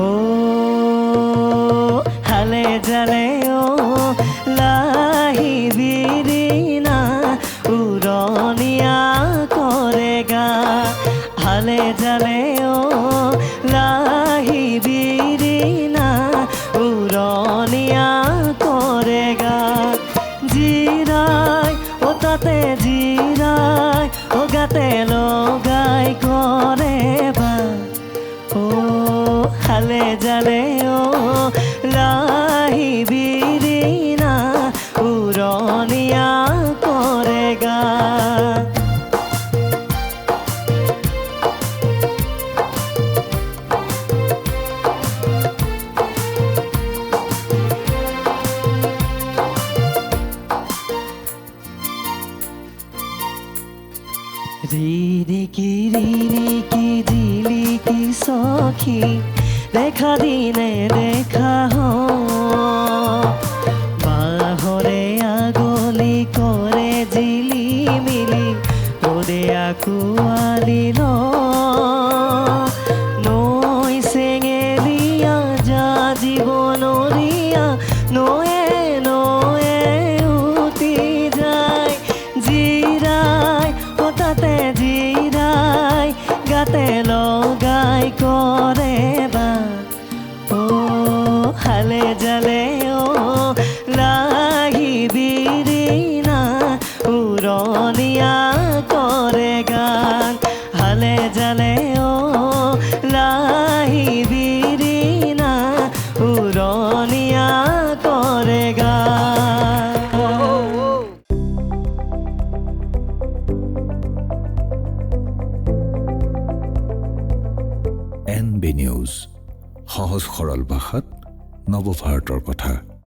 ও হালে জালে ও লাহি বিরিনা উরনিয়া করে গা। হালে জালে হালে জালে ও লাহি বিৰিনা উৰণীয়া কৰে গা রিরিকি দিলিকি সখী দেখা দিনে দেখা বাহরে আগলি করে জিলি মিলি রোদে আকুয়ালিল নই সেঙেলিয়া যা জীবনরিয়া নয়ে নয়ে উতি যায়, জিরায় তাতে জিরায়, গাতে লগাই করে হালে জালে ও লাহি বিৰিনা উৰণীয়া কৰে গান। হালে জালে ও লাহি বিৰিনা উৰণীয়া কৰে গান। এন বি নিউজ, সহজ সৰল ভাষাত নৱভাৰতৰ কথা।